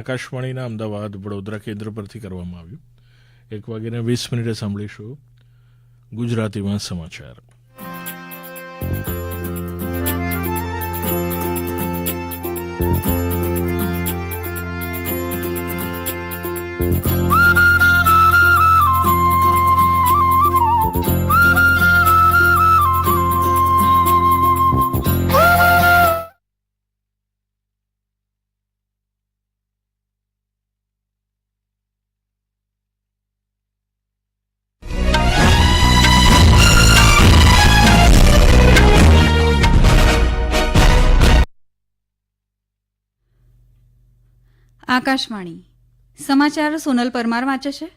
આકાશવાણીના અમદાવાદ વડોદરા કેન્દ્ર પરથી કરવામાં આવ્યું. એક વાગ્યાને વીસ મિનિટે સાંભળીશું ગુજરાતીમાં સમાચાર. આકાશવાણી. સમાચાર સોનલ પરમાર વાંચે છે.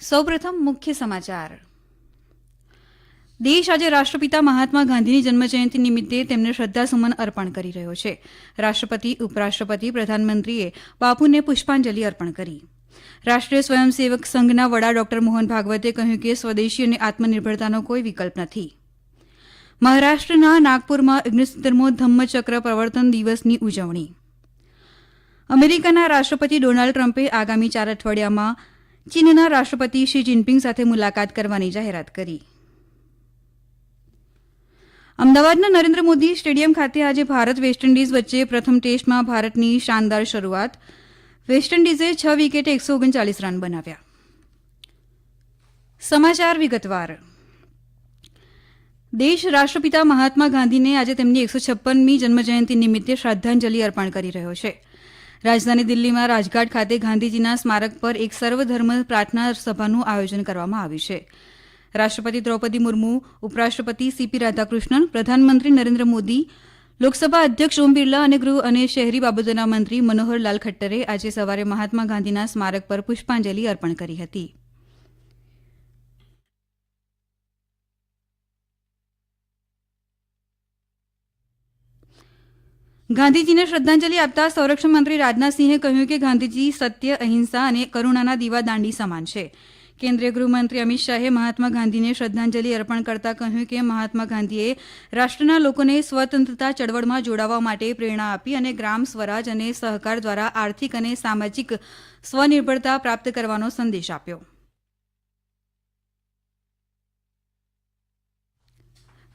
સૌપ્રથમ મુખ્ય સમાચાર. દેશ આજે રાષ્ટ્રપિતા મહાત્મા ગાંધીની જન્મજયંતિ નિમિત્તે તેમને શ્રદ્ધાસુમન અર્પણ કરી રહ્યો છે. રાષ્ટ્રપતિ, ઉપરાષ્ટ્રપતિ, પ્રધાનમંત્રીએ બાપુને પુષ્પાંજલિ અર્પણ કરી. રાષ્ટ્રીય સ્વયંસેવક સંઘના વડા ડોક્ટર મોહન ભાગવતે કહ્યું કે સ્વદેશી અને આત્મનિર્ભરતાનો કોઈ વિકલ્પ નથી. મહારાષ્ટ્રના નાગપુરમાં ઓગણીસોતેરમો ધમ્મચક્ર પ્રવર્તન દિવસની ઉજવણી. અમેરિકાના રાષ્ટ્રપતિ ડોનાલ્ડ ટ્રમ્પે આગામી ચાર અઠવાડિયામાં ચીનના રાષ્ટ્રપતિ શી જિનપિંગ સાથે મુલાકાત કરવાની જાહેરાત કરી. અમદાવાદના નરેન્દ્ર મોદી સ્ટેડિયમ ખાતે આજે ભારત વેસ્ટ ઇન્ડિઝ વચ્ચે પ્રથમ ટેસ્ટમાં ભારતની શાનદાર શરૂઆત. વેસ્ટ ઇન્ડિઝે છ વિકેટે એકસો ઓગણચાલીસ રન બનાવ્યા. સમાચાર વિગતવાર. દેશ રાષ્ટ્રપિતા મહાત્મા ગાંધીને આજે તેમની એકસો છપ્પનમી જન્મજયંતિ નિમિત્તે શ્રદ્ધાંજલિ અર્પણ કરી રહ્યો છે. રાજધાની દિલ્હીમાં રાજઘાટ ખાતે ગાંધીજીના સ્મારક પર એક સર્વધર્મ પ્રાર્થના સભાનું આયોજન કરવામાં આવ્યું છે. રાષ્ટ્રપતિ દ્રૌપદી મુર્મુ, ઉપરાષ્ટ્રપતિ સીપી રાધાકૃષ્ણન, પ્રધાનમંત્રી નરેન્દ્ર મોદી, લોકસભા અધ્યક્ષ ઓમ બિરલા અને ગૃહ અને શહેરી બાબતોના મંત્રી મનોહરલાલ ખટ્ટરે આજે સવારે મહાત્મા ગાંધીના સ્મારક પર પુષ્પાંજલિ અર્પણ કરી હતી. ગાંધીજીને શ્રદ્ધાંજલિ આપતા સંરક્ષણ મંત્રી રાજનાથસિંહે કહ્યું કે ગાંધીજી સત્ય, અહિંસા અને કરુણાના દીવા દાંડી સમાન છે. કેન્દ્રીય ગૃહમંત્રી અમિત શાહે મહાત્મા ગાંધીને શ્રદ્ધાંજલિ અર્પણ કરતા કહ્યું કે મહાત્મા ગાંધીએ રાષ્ટ્રના લોકોને સ્વતંત્રતા ચળવળમાં જોડાવા માટે પ્રેરણા આપી અને ગ્રામ સ્વરાજ અને સહકાર દ્વારા આર્થિક અને સામાજિક સ્વનિર્ભરતા પ્રાપ્ત કરવાનો સંદેશ આપ્યો.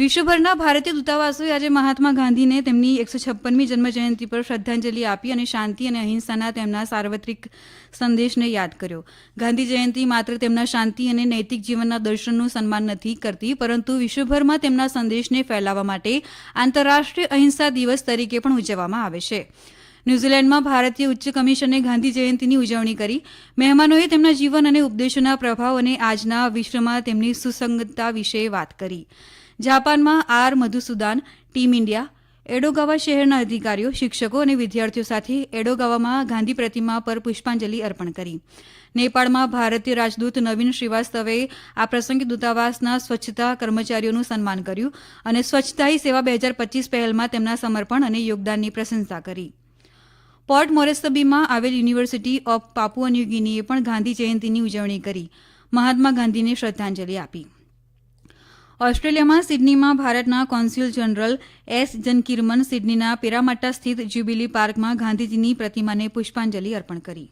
વિશ્વભરના ભારતીય દૂતાવાસોએ આજે મહાત્મા ગાંધીને તેમની એકસો છપ્પનમી જન્મજયંતિ પર શ્રદ્ધાંજલિ આપી અને શાંતિ અને અહિંસાના તેમના સાર્વત્રિક સંદેશને યાદ કર્યો. ગાંધી જયંતિ માત્ર તેમના શાંતિ અને નૈતિક જીવનના દર્શનનું સન્માન નથી કરતી, પરંતુ વિશ્વભરમાં તેમના સંદેશને ફેલાવવા માટે આંતરરાષ્ટ્રીય અહિંસા દિવસ તરીકે પણ ઉજવવામાં આવે છે. ન્યૂઝીલેન્ડમાં ભારતીય ઉચ્ચ કમિશને ગાંધી જયંતિની ઉજવણી કરી. મહેમાનોએ તેમના જીવન અને ઉપદેશોના પ્રભાવ અને આજના વિશ્વમાં તેમની સુસંગતતા વિશે વાત કરી. જાપાનમાં R Madhusudan, team India, Edogawa શહેરના અધિકારીઓ, શિક્ષકો અને વિદ્યાર્થીઓ સાથે એડોગાવામાં ગાંધી પ્રતિમા પર પુષ્પાંજલિ અર્પણ કરી. નેપાળમાં ભારતીય રાજદૂત નવીન શ્રીવાસ્તવે આ પ્રસંગે દૂતાવાસના સ્વચ્છતા કર્મચારીઓનું સન્માન કર્યું અને સ્વચ્છતા હી સેવા બે હજાર પચીસ પહેલમાં તેમના સમર્પણ અને યોગદાનની પ્રશંસા કરી. પોર્ટ મોરેસ્બીમાં આવેલ યુનિવર્સિટી ઓફ પાપુઆ ન્યૂ પણ ગાંધી જયંતિની ઉજવણી કરી. મહાત્મા ગાંધીને શ્રદ્ધાંજલિ આપી. ઓસ્ટ્રેલિયામાં સિડનીમાં ભારતના કોન્સ્યુલ જનરલ એસ જનકિરમન સિડનીના પેરામાટ્ટા સ્થિત જ્યુબિલી પાર્કમાં ગાંધીજીની પ્રતિમાને પુષ્પાંજલિ અર્પણ કરી.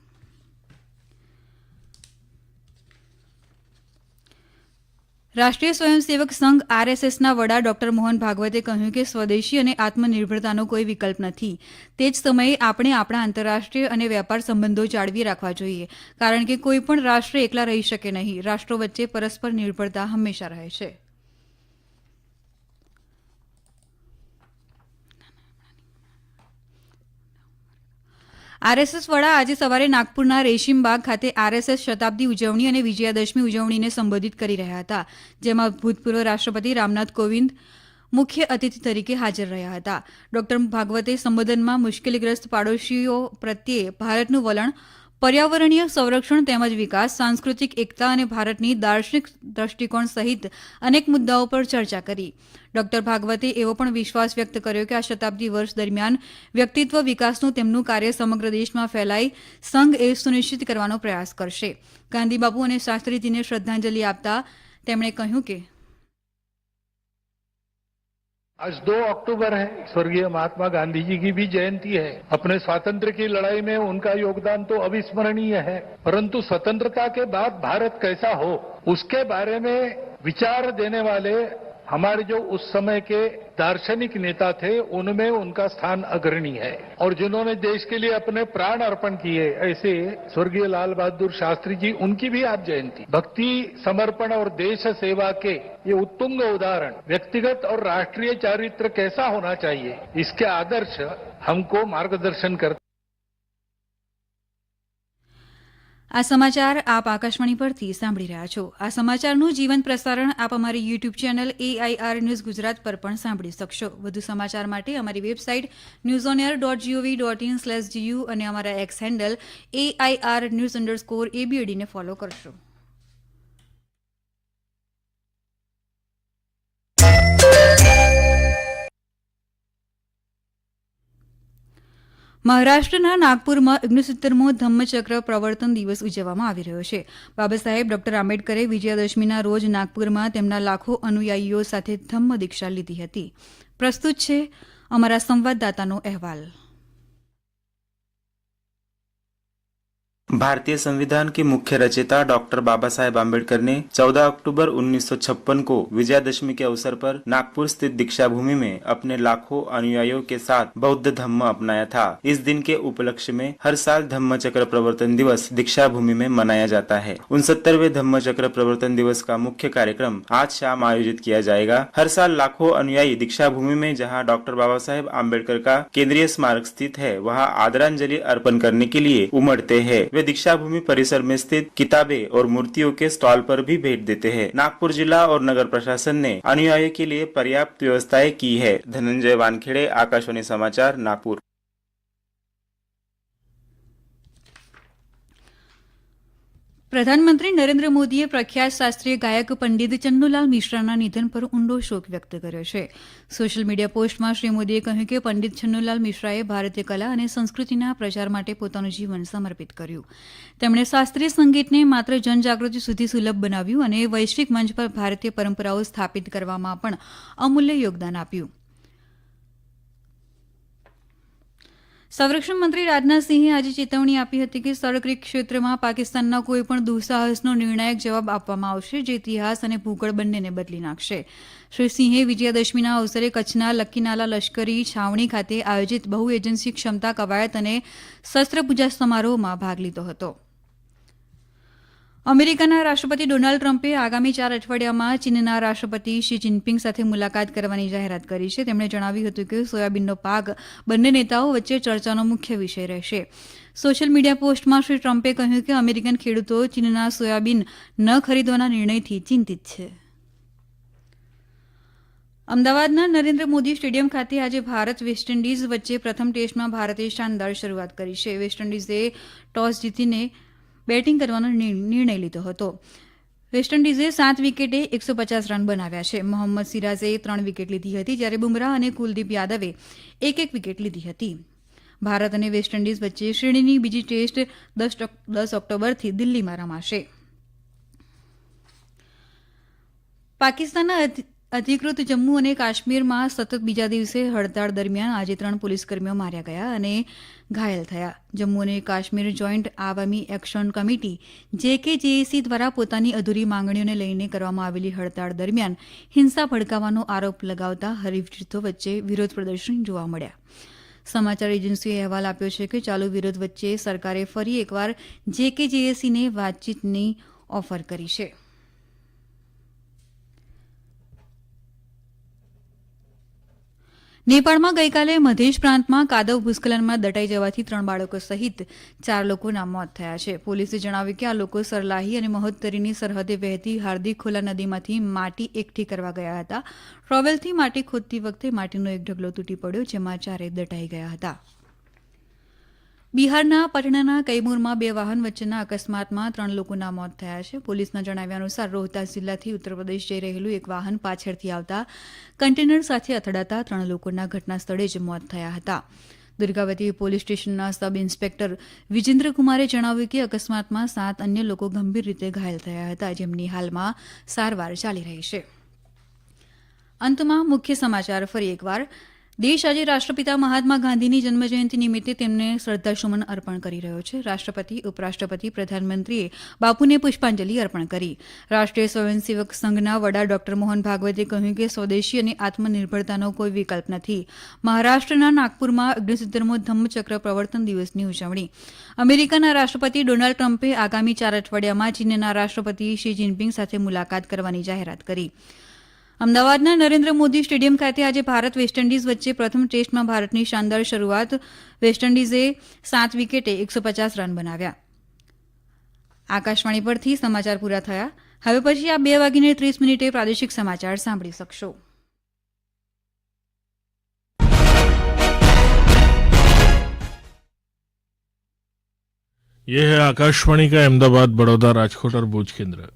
રાષ્ટ્રીય સ્વયંસેવક સંઘ આરએસએસના વડા ડોક્ટર મોહન ભાગવતે કહ્યું કે સ્વદેશી અને આત્મનિર્ભરતાનો કોઈ વિકલ્પ નથી. તે જ સમયે આપણે આપણા આંતરરાષ્ટ્રીય અને વેપાર સંબંધો જાળવી રાખવા જોઈએ, કારણ કે કોઈપણ રાષ્ટ્ર એકલા રહી શકે નહીં. રાષ્ટ્રો વચ્ચે પરસ્પર નિર્ભરતા હંમેશા રહે છે. આરએસએસ વડા આજે સવારે નાગપુરના રેશીમબાગ ખાતે આરએસએસ શતાબ્દી ઉજવણી અને વિજયાદશમી ઉજવણીને સંબોધિત કરી રહ્યા હતા, જેમાં ભૂતપૂર્વ રાષ્ટ્રપતિ રામનાથ કોવિંદ મુખ્ય અતિથિ તરીકે હાજર રહ્યા હતા. ડોક્ટર ભાગવતે સંબોધનમાં મુશ્કેલીગ્રસ્ત પાડોશીઓ પ્રત્યે ભારતનું વલણ પર્યાવરણીય સંરક્ષણ તેમજ વિકાસ, સાંસ્કૃતિક એકતા અને ભારતની દાર્શનિક દ્રષ્ટિકોણ સહિત અનેક મુદ્દાઓ પર ચર્ચા કરી. ડોક્ટર ભાગવતે એવો પણ વિશ્વાસ વ્યક્ત કર્યો કે આ શતાબ્દી વર્ષ દરમિયાન વ્યક્તિત્વ વિકાસનું તેમનું કાર્ય સમગ્ર દેશમાં ફેલાય સંઘ એ સુનિશ્ચિત કરવાનો પ્રયાસ કરશે. ગાંધીબાપુ અને શાસ્ત્રીજીને શ્રદ્ધાંજલિ આપતા તેમણે કહ્યું કે आज 2 अक्टूबर है। स्वर्गीय महात्मा गांधी जी की भी जयंती है। अपने स्वातंत्र की लड़ाई में उनका योगदान तो अविस्मरणीय है। परंतु स्वतंत्रता के बाद भारत कैसा हो, उसके बारे में विचार देने वाले हमारे जो उस समय के दार्शनिक नेता थे, उनमें उनका स्थान अग्रणी है। और जिन्होंने देश के लिए अपने प्राण अर्पण किए, ऐसे स्वर्गीय लाल बहादुर शास्त्री जी, उनकी भी आप जयंती। भक्ति, समर्पण और देश सेवा के ये उत्तुंग उदाहरण, व्यक्तिगत और राष्ट्रीय चारित्र कैसा होना चाहिए, इसके आदर्श हमको मार्गदर्शन करते આ સમાચાર આપ આકાશવાણી પરથી સાંભળી રહ્યા છો. આ સમાચારનું જીવંત પ્રસારણ આપ અમારી YouTube channel AIR news Gujarat પર પણ સાંભળી શકશો. વધુ સમાચાર માટે અમારી website news on air dot gov dot in slash GU અને અમારા X handle AIR news underscore એબીએડીને follow કરશો. મહારાષ્ટ્રના નાગપુરમાં ઓગણસિત્તેરમો ધમ્મચક્ર પ્રવર્તન દિવસ ઉજવવામાં આવી રહ્યો છે. બાબા સાહેબ ડોક્ટર આંબેડકરે વિજયાદશમીના રોજ નાગપુરમાં તેમના લાખો અનુયાયીઓ સાથે ધમ્મ દીક્ષા લીધી હતી. પ્રસ્તુત છે અમારા સંવાદદાતાનો અહેવાલ. भारतीय संविधान के मुख्य रचयिता डॉक्टर बाबा साहेब आम्बेडकर ने 14 अक्टूबर 1956 को विजयादशमी के अवसर पर नागपुर स्थित दीक्षा भूमि में अपने लाखों अनुयायियों के साथ बौद्ध धम्म अपनाया था। इस दिन के उपलक्ष्य में हर साल धम्म चक्र प्रवर्तन दिवस दीक्षा भूमि में मनाया जाता है। उनसत्तरवे धम्म चक्र प्रवर्तन दिवस का मुख्य कार्यक्रम आज शाम आयोजित किया जाएगा। हर साल लाखों अनुयायी दीक्षा भूमि में, जहाँ डॉक्टर बाबा साहेब आम्बेडकर का केंद्रीय स्मारक स्थित है, वहाँ आदरांजलि अर्पण करने के लिए उमड़ते हैं। वे दीक्षा भूमि परिसर में स्थित किताबें और मूर्तियों के स्टॉल पर भी भेंट देते हैं नागपुर जिला और नगर प्रशासन ने अनुयायियों के लिए पर्याप्त व्यवस्थाएं की है धनंजय वानखेड़े आकाशवाणी समाचार नागपुर પ્રધાનમંત્રી નરેન્દ્ર મોદીએ પ્રખ્યાત શાસ્ત્રીય ગાયક પંડિત ચન્નુલાલ મિશ્રાના નિધન પર ઊંડો શોક વ્યક્ત કર્યો છે. સોશિયલ મીડિયા પોસ્ટમાં શ્રી મોદીએ કહ્યું કે પંડિત ચન્નુલાલ મિશ્રાએ ભારતીય કલા અને સંસ્કૃતિના પ્રચાર માટે પોતાનું જીવન સમર્પિત કર્યું. તેમણે શાસ્ત્રીય સંગીતને માત્ર જનજાગૃતિ સુધી સુલભ બનાવ્યું અને વૈશ્વિક મંચ પર ભારતીય પરંપરાઓ સ્થાપિત કરવામાં પણ અમૂલ્ય યોગદાન આપ્યું. સંરક્ષણ મંત્રી રાજનાથસિંહે આજે ચેતવણી આપી હતી કે સડક્રિક ક્ષેત્રમાં પાકિસ્તાનના કોઈપણ દુઃસાહસનો નિર્ણાયક જવાબ આપવામાં આવશે, જે ઇતિહાસ અને ભૂગોળ બંનેને બદલી નાખશે. શ્રી સિંહે વિજયાદશમીના અવસરે કચ્છના લક્કીનાલા લશ્કરી છાવણી ખાતે આયોજિત બહુ એજન્સી ક્ષમતા કવાયત અને શસ્ત્રપૂજા સમારોહમાં ભાગ લીધો હતો. અમેરિકાના રાષ્ટ્રપતિ ડોનાલ્ડ ટ્રમ્પે આગામી ચાર અઠવાડિયામાં ચીનના રાષ્ટ્રપતિ શી જિનપિંગ સાથે મુલાકાત કરવાની જાહેરાત કરી છે. તેમણે જણાવ્યું હતું કે સોયાબીનનો પાક બંને નેતાઓ વચ્ચે ચર્ચાનો મુખ્ય વિષય રહેશે. સોશિયલ મીડિયા પોસ્ટમાં શ્રી ટ્રમ્પે કહ્યું કે અમેરિકન ખેડૂતો ચીનના સોયાબીન ન ખરીદવાના નિર્ણયથી ચિંતિત છે. અમદાવાદના નરેન્દ્ર મોદી સ્ટેડિયમ ખાતે આજે ભારત વેસ્ટ ઇન્ડિઝ વચ્ચે પ્રથમ ટેસ્ટમાં ભારતે શાનદાર શરૂઆત કરી છે. વેસ્ટ ઇન્ડિઝે ટોસ જીતીને બેટિંગ કરવાનો નિર્ણય લીધો હતો. વેસ્ટ ઇન્ડિઝે સાત વિકેટે એકસો પચાસ રન બનાવ્યા છે. મોહમ્મદ સિરાઝે ત્રણ વિકેટ લીધી હતી જ્યારે બુમરાહ અને કુલદીપ યાદવે એક એક વિકેટ લીધી હતી. ભારત અને વેસ્ટ ઇન્ડિઝ વચ્ચે શ્રેણીની બીજી ટેસ્ટ દસ દસ ઓક્ટોબરથી દિલ્હીમાં રમાશે. પાકિસ્તાનના અધિકૃત જમ્મુ અને કાશ્મીરમાં સતત બીજા દિવસે હડતાળ દરમિયાન આજે ત્રણ પોલીસકર્મીઓ માર્યા ગયા અને ઘાયલ થયા. જમ્મુ અને Kashmir joint Awami action committee JKJAC દ્વારા પોતાની અધૂરી માંગણીઓને લઈને કરવામાં આવેલી હડતાળ દરમિયાન હિંસા ભડકાવવાનો આરોપ લગાવતા હરીફ જૂથો વચ્ચે વિરોધ પ્રદર્શન જોવા મળ્યા. સમાચાર એજન્સીએ અહેવાલ આપ્યો છે કે ચાલુ વિરોધ વચ્ચે સરકારે ફરી એકવાર જેકેજેએસીને વાતચીતની ઓફર કરી છે. નેપાળમાં ગઈકાલે મધેશ પ્રાંતમાં કાદવ ભૂસ્ખલનમાં દટાઈ જવાથી ત્રણ બાળકો સહિત ચાર લોકોના મોત થયા છે. પોલીસે જણાવ્યું કે આ લોકો સરલાહી અને મહોત્તરીની સરહદે વહેતી હાર્દિક ખોલા નદીમાંથી માટી એકઠી કરવા ગયા હતા. ટ્રોવેલથી માટી ખોદતી વખતે માટીનો એક ઢગલો તૂટી પડ્યો, જેમાં ચારે દટાઈ ગયા હતા. બિહારના પટણાના કૈમૂરમાં બે વાહન વચ્ચેના અકસ્માતમાં ત્રણ લોકોના મોત થયા છે. પોલીસના જણાવ્યા અનુસાર રોહતાસ જિલ્લાથી ઉત્તર પ્રદેશ જઈ રહેલું એક વાહન પાછળથી આવતા કન્ટેનર સાથે અથડાતા ત્રણ લોકોના ઘટના સ્થળે જ મોત થયા હતા. દુર્ગાવતી પોલીસ સ્ટેશનના સબ ઇન્સ્પેક્ટર વિજેન્દ્ર કુમારે જણાવ્યું કે અકસ્માતમાં સાત અન્ય લોકો ગંભીર રીતે ઘાયલ થયા હતા, જેમની હાલમાં સારવાર ચાલી રહી છે. અંતમાં મુખ્ય સમાચાર ફરી એકવાર. દેશ આજે રાષ્ટ્રપિતા મહાત્મા ગાંધીની જન્મજયંતિ નિમિત્તે તેમને શ્રદ્ધાસુમન અર્પણ કરી રહ્યો છે. રાષ્ટ્રપતિ, ઉપરાષ્ટ્રપતિ, પ્રધાનમંત્રીએ બાપુને પુષ્પાંજલિ અર્પણ કરી. રાષ્ટ્રીય સ્વયંસેવક સંઘના વડા ડોક્ટર મોહન ભાગવતે કહ્યું કે સ્વદેશી અને આત્મનિર્ભરતાનો કોઈ વિકલ્પ નથી. મહારાષ્ટ્રના નાગપુરમાં અગ્નિસિત્તરમો ધમ્મચક્ર પ્રવર્તન દિવસની ઉજવણી. અમેરિકાના રાષ્ટ્રપતિ ડોનાલ્ડ ટ્રમ્પે આગામી ચાર અઠવાડિયામાં ચીનના રાષ્ટ્રપતિ શી જિનપિંગ સાથે મુલાકાત કરવાની જાહેરાત કરી. અમદાવાદના નરેન્દ્ર મોદી સ્ટેડિયમ ખાતે આજે ભારત વેસ્ટ ઇન્ડિઝ વચ્ચે પ્રથમ ટેસ્ટમાં ભારતની શાનદાર શરૂઆત વેસ્ટ ઇન્ડિઝે સાત વિકેટે એકસો પચાસ રન બનાવ્યા આકાશવાણી પરથી સમાચાર પૂરા થયા હવે પછી આ બે વાગીને ત્રીસ મિનિટે પ્રાદેશિક સમાચાર સાંભળી શકશો ये है आकाशवाणी का अहमदाबाद बड़ौदा राजकोट और भूज केंद्र